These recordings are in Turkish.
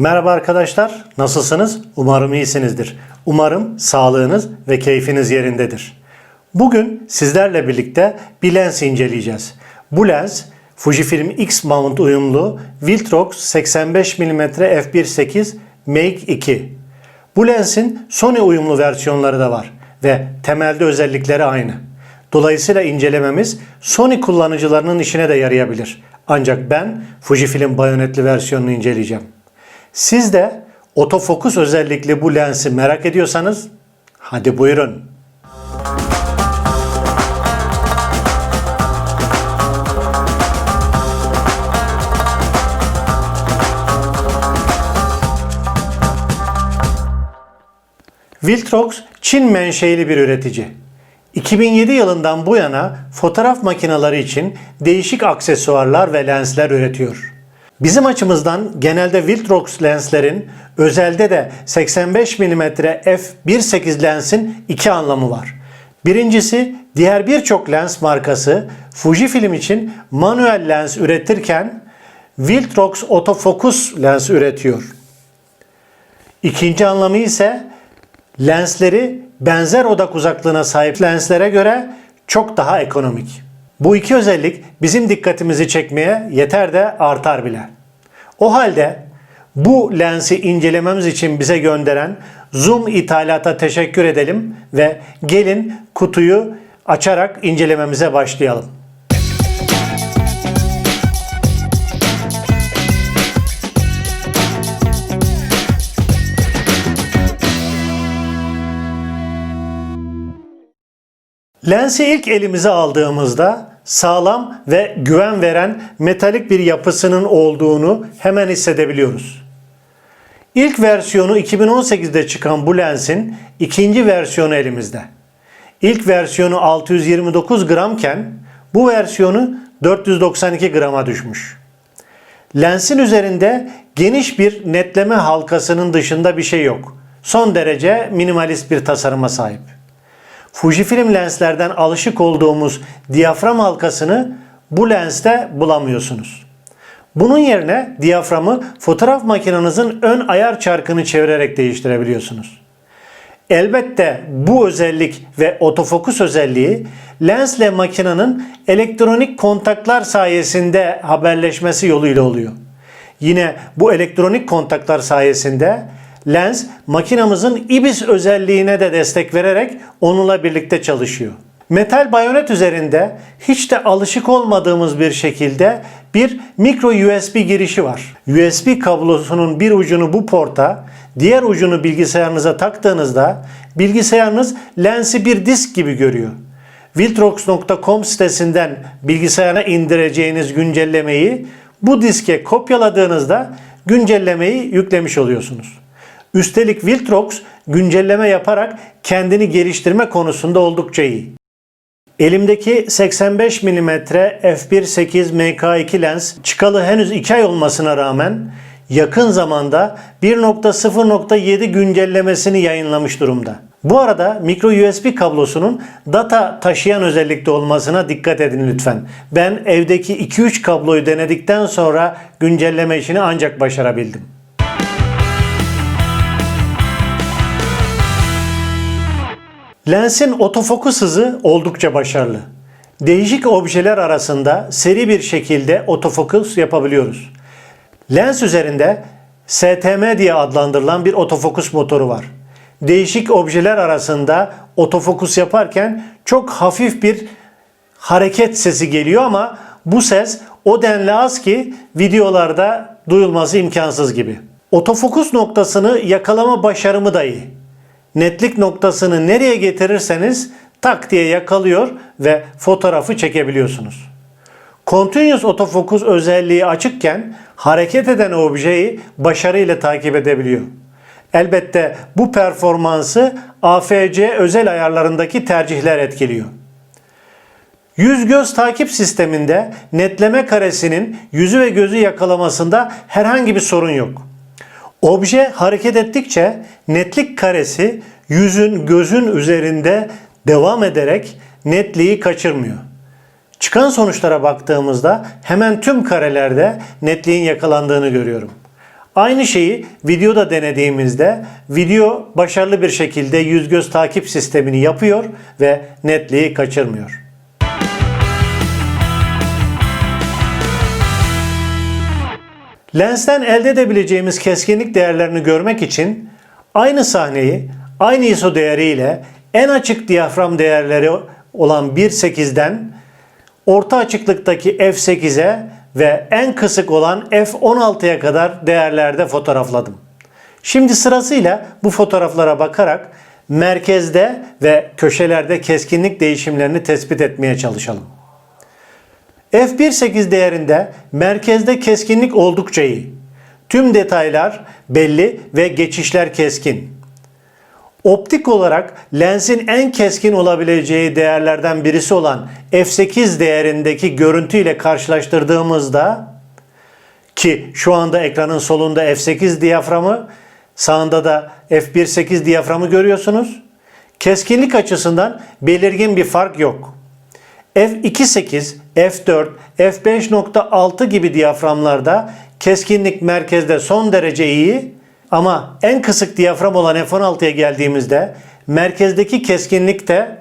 Merhaba arkadaşlar, nasılsınız? Umarım iyisinizdir. Umarım sağlığınız ve keyfiniz yerindedir. Bugün sizlerle birlikte bir lens inceleyeceğiz. Bu lens Fujifilm X mount uyumlu Viltrox 85 mm f1.8 Make 2. Bu lensin Sony uyumlu versiyonları da var ve temelde özellikleri aynı. Dolayısıyla incelememiz Sony kullanıcılarının işine de yarayabilir. Ancak ben Fujifilm bayonetli versiyonunu inceleyeceğim. Siz de otofokus özellikli bu lensi merak ediyorsanız hadi buyurun. Viltrox Çin menşeili bir üretici. 2007 yılından bu yana fotoğraf makineleri için değişik aksesuarlar ve lensler üretiyor. Bizim açımızdan genelde Viltrox lenslerin özelde de 85 mm f1.8 lensin iki anlamı var. Birincisi diğer birçok lens markası Fujifilm için manuel lens üretirken Viltrox otofokus lens üretiyor. İkinci anlamı ise lensleri benzer odak uzaklığına sahip lenslere göre çok daha ekonomik. Bu iki özellik bizim dikkatimizi çekmeye yeter de artar bile. O halde bu lensi incelememiz için bize gönderen Zoom ithalata teşekkür edelim ve gelin kutuyu açarak incelememize başlayalım. Lensi ilk elimize aldığımızda sağlam ve güven veren metalik bir yapısının olduğunu hemen hissedebiliyoruz. İlk versiyonu 2018'de çıkan bu lensin ikinci versiyonu elimizde. İlk versiyonu 629 gramken bu versiyonu 492 grama düşmüş. Lensin üzerinde geniş bir netleme halkasının dışında bir şey yok. Son derece minimalist bir tasarıma sahip. Fujifilm lenslerden alışık olduğumuz diyafram halkasını bu lenste bulamıyorsunuz. Bunun yerine diyaframı fotoğraf makinenizin ön ayar çarkını çevirerek değiştirebiliyorsunuz. Elbette bu özellik ve otofokus özelliği lensle makinenin elektronik kontaklar sayesinde haberleşmesi yoluyla oluyor. Yine bu elektronik kontaklar sayesinde lens makinamızın IBIS özelliğine de destek vererek onunla birlikte çalışıyor. Metal bayonet üzerinde hiç de alışık olmadığımız bir şekilde bir mikro USB girişi var. USB kablosunun bir ucunu bu porta, diğer ucunu bilgisayarınıza taktığınızda bilgisayarınız lensi bir disk gibi görüyor. Viltrox.com sitesinden bilgisayara indireceğiniz güncellemeyi bu diske kopyaladığınızda güncellemeyi yüklemiş oluyorsunuz. Üstelik Viltrox güncelleme yaparak kendini geliştirme konusunda oldukça iyi. Elimdeki 85 mm f1.8 MK2 lens çıkalı henüz 2 ay olmasına rağmen yakın zamanda 1.0.7 güncellemesini yayınlamış durumda. Bu arada micro USB kablosunun data taşıyan özellikte olmasına dikkat edin lütfen. Ben evdeki 2-3 kabloyu denedikten sonra güncelleme işini ancak başarabildim. Lensin otofokus hızı oldukça başarılı. Değişik objeler arasında seri bir şekilde otofokus yapabiliyoruz. Lens üzerinde STM diye adlandırılan bir otofokus motoru var. Değişik objeler arasında otofokus yaparken çok hafif bir hareket sesi geliyor ama bu ses o denli az ki videolarda duyulması imkansız gibi. Otofokus noktasını yakalama başarımı da iyi netlik noktasını nereye getirirseniz tak diye yakalıyor ve fotoğrafı çekebiliyorsunuz. Continuous otofokus özelliği açıkken hareket eden objeyi başarıyla takip edebiliyor. Elbette bu performansı AFC özel ayarlarındaki tercihler etkiliyor. Yüz göz takip sisteminde netleme karesinin yüzü ve gözü yakalamasında herhangi bir sorun yok. Obje hareket ettikçe netlik karesi yüzün gözün üzerinde devam ederek netliği kaçırmıyor. Çıkan sonuçlara baktığımızda hemen tüm karelerde netliğin yakalandığını görüyorum. Aynı şeyi videoda denediğimizde video başarılı bir şekilde yüz göz takip sistemini yapıyor ve netliği kaçırmıyor. Lensten elde edebileceğimiz keskinlik değerlerini görmek için aynı sahneyi aynı ISO değeriyle en açık diyafram değerleri olan 1.8'den orta açıklıktaki f8'e ve en kısık olan f16'ya kadar değerlerde fotoğrafladım. Şimdi sırasıyla bu fotoğraflara bakarak merkezde ve köşelerde keskinlik değişimlerini tespit etmeye çalışalım. f1.8 değerinde merkezde keskinlik oldukça iyi. Tüm detaylar belli ve geçişler keskin. Optik olarak lensin en keskin olabileceği değerlerden birisi olan f8 değerindeki görüntü ile karşılaştırdığımızda ki şu anda ekranın solunda f8 diyaframı, sağında da f1.8 diyaframı görüyorsunuz. Keskinlik açısından belirgin bir fark yok. F2.8, F4, F5.6 gibi diyaframlarda keskinlik merkezde son derece iyi ama en kısık diyafram olan F16'ya geldiğimizde merkezdeki keskinlik de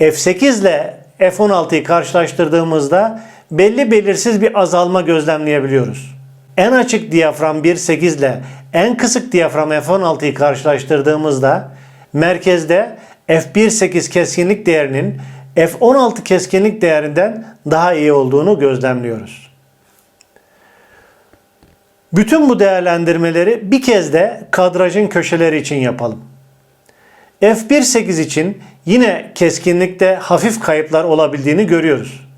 F8 ile F16'yı karşılaştırdığımızda belli belirsiz bir azalma gözlemleyebiliyoruz. En açık diyafram 1.8 ile en kısık diyafram F16'yı karşılaştırdığımızda merkezde F1.8 keskinlik değerinin F16 keskinlik değerinden daha iyi olduğunu gözlemliyoruz. Bütün bu değerlendirmeleri bir kez de kadrajın köşeleri için yapalım. F1.8 için yine keskinlikte hafif kayıplar olabildiğini görüyoruz.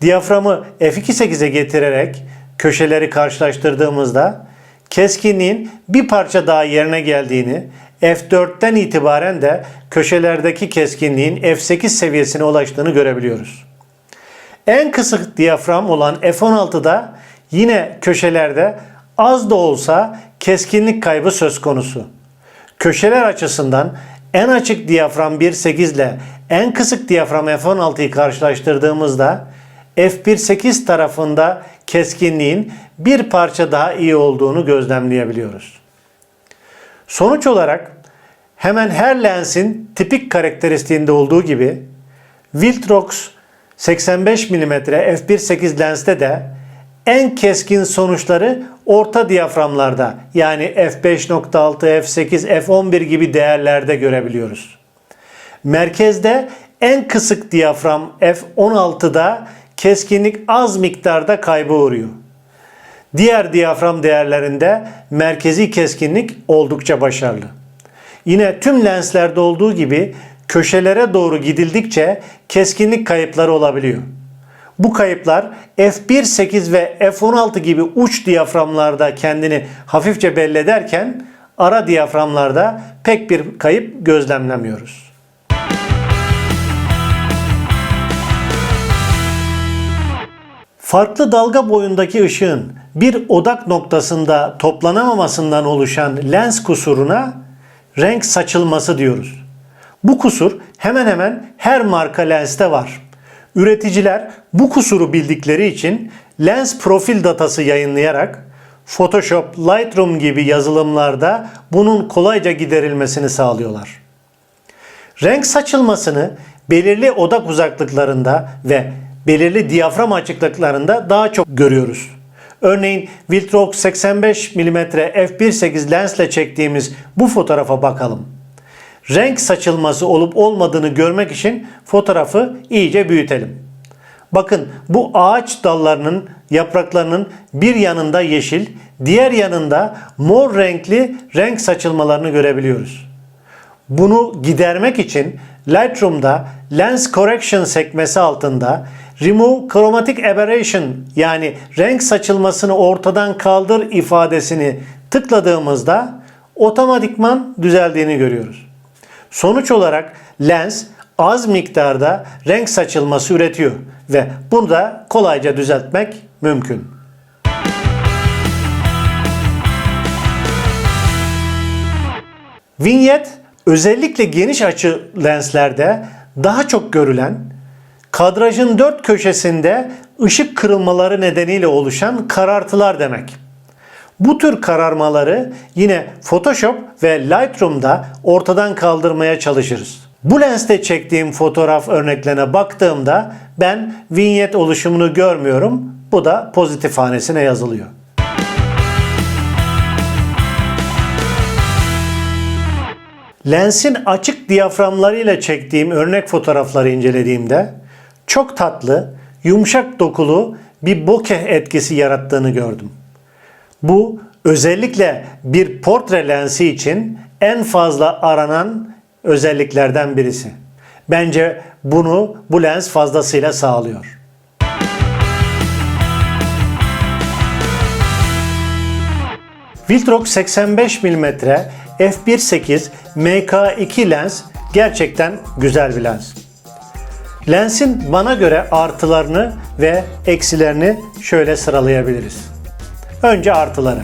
Diyaframı F2.8'e getirerek köşeleri karşılaştırdığımızda keskinliğin bir parça daha yerine geldiğini, F4'ten itibaren de köşelerdeki keskinliğin F8 seviyesine ulaştığını görebiliyoruz. En kısık diyafram olan F16'da yine köşelerde az da olsa keskinlik kaybı söz konusu. Köşeler açısından en açık diyafram 1.8 ile en kısık diyafram F16'yı karşılaştırdığımızda F1.8 tarafında keskinliğin bir parça daha iyi olduğunu gözlemleyebiliyoruz. Sonuç olarak hemen her lensin tipik karakteristiğinde olduğu gibi Viltrox 85 mm f1.8 lenste de en keskin sonuçları orta diyaframlarda yani f5.6, f8, f11 gibi değerlerde görebiliyoruz. Merkezde en kısık diyafram f16'da keskinlik az miktarda kayba uğruyor. Diğer diyafram değerlerinde merkezi keskinlik oldukça başarılı. Yine tüm lenslerde olduğu gibi köşelere doğru gidildikçe keskinlik kayıpları olabiliyor. Bu kayıplar f1.8 ve f16 gibi uç diyaframlarda kendini hafifçe belli ederken ara diyaframlarda pek bir kayıp gözlemlemiyoruz. Farklı dalga boyundaki ışığın bir odak noktasında toplanamamasından oluşan lens kusuruna renk saçılması diyoruz. Bu kusur hemen hemen her marka lenste var. Üreticiler bu kusuru bildikleri için lens profil datası yayınlayarak Photoshop, Lightroom gibi yazılımlarda bunun kolayca giderilmesini sağlıyorlar. Renk saçılmasını belirli odak uzaklıklarında ve belirli diyafram açıklıklarında daha çok görüyoruz. Örneğin Viltrox 85 mm f1.8 lensle çektiğimiz bu fotoğrafa bakalım. Renk saçılması olup olmadığını görmek için fotoğrafı iyice büyütelim. Bakın bu ağaç dallarının yapraklarının bir yanında yeşil, diğer yanında mor renkli renk saçılmalarını görebiliyoruz. Bunu gidermek için Lightroom'da Lens Correction sekmesi altında Remove Chromatic Aberration yani renk saçılmasını ortadan kaldır ifadesini tıkladığımızda otomatikman düzeldiğini görüyoruz. Sonuç olarak lens az miktarda renk saçılması üretiyor ve bunu da kolayca düzeltmek mümkün. Vinyet özellikle geniş açı lenslerde daha çok görülen kadrajın dört köşesinde ışık kırılmaları nedeniyle oluşan karartılar demek. Bu tür kararmaları yine Photoshop ve Lightroom'da ortadan kaldırmaya çalışırız. Bu lenste çektiğim fotoğraf örneklerine baktığımda ben vinyet oluşumunu görmüyorum. Bu da pozitif hanesine yazılıyor. Lensin açık diyaframlarıyla çektiğim örnek fotoğrafları incelediğimde çok tatlı, yumuşak dokulu bir bokeh etkisi yarattığını gördüm. Bu özellikle bir portre lensi için en fazla aranan özelliklerden birisi. Bence bunu bu lens fazlasıyla sağlıyor. Viltrox 85 mm f1.8 MK2 lens gerçekten güzel bir lens. Lensin bana göre artılarını ve eksilerini şöyle sıralayabiliriz. Önce artıları.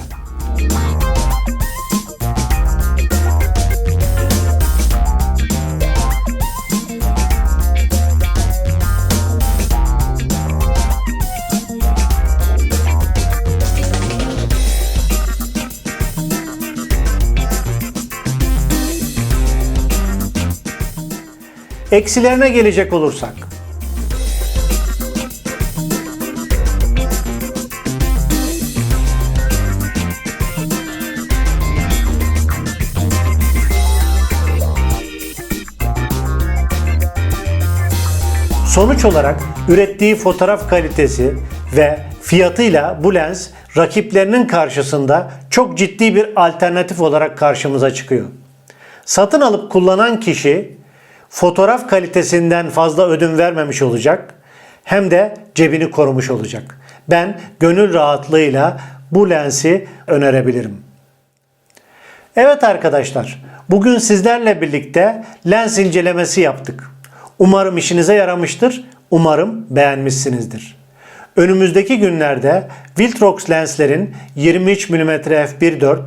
Eksilerine gelecek olursak. Sonuç olarak ürettiği fotoğraf kalitesi ve fiyatıyla bu lens rakiplerinin karşısında çok ciddi bir alternatif olarak karşımıza çıkıyor. Satın alıp kullanan kişi fotoğraf kalitesinden fazla ödün vermemiş olacak hem de cebini korumuş olacak. Ben gönül rahatlığıyla bu lensi önerebilirim. Evet arkadaşlar, bugün sizlerle birlikte lens incelemesi yaptık. Umarım işinize yaramıştır. Umarım beğenmişsinizdir. Önümüzdeki günlerde Viltrox lenslerin 23 mm f1.4,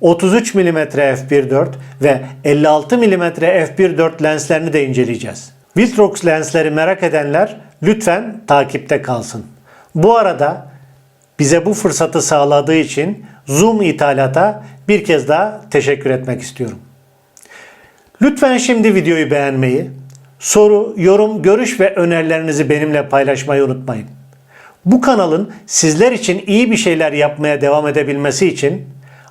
33 mm f1.4 ve 56 mm f1.4 lenslerini de inceleyeceğiz. Viltrox lensleri merak edenler lütfen takipte kalsın. Bu arada bize bu fırsatı sağladığı için Zoom ithalata bir kez daha teşekkür etmek istiyorum. Lütfen şimdi videoyu beğenmeyi, soru, yorum, görüş ve önerilerinizi benimle paylaşmayı unutmayın. Bu kanalın sizler için iyi bir şeyler yapmaya devam edebilmesi için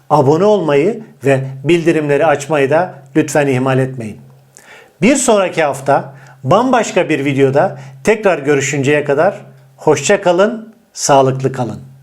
abone olmayı ve bildirimleri açmayı da lütfen ihmal etmeyin. Bir sonraki hafta bambaşka bir videoda tekrar görüşünceye kadar hoşça kalın, sağlıklı kalın.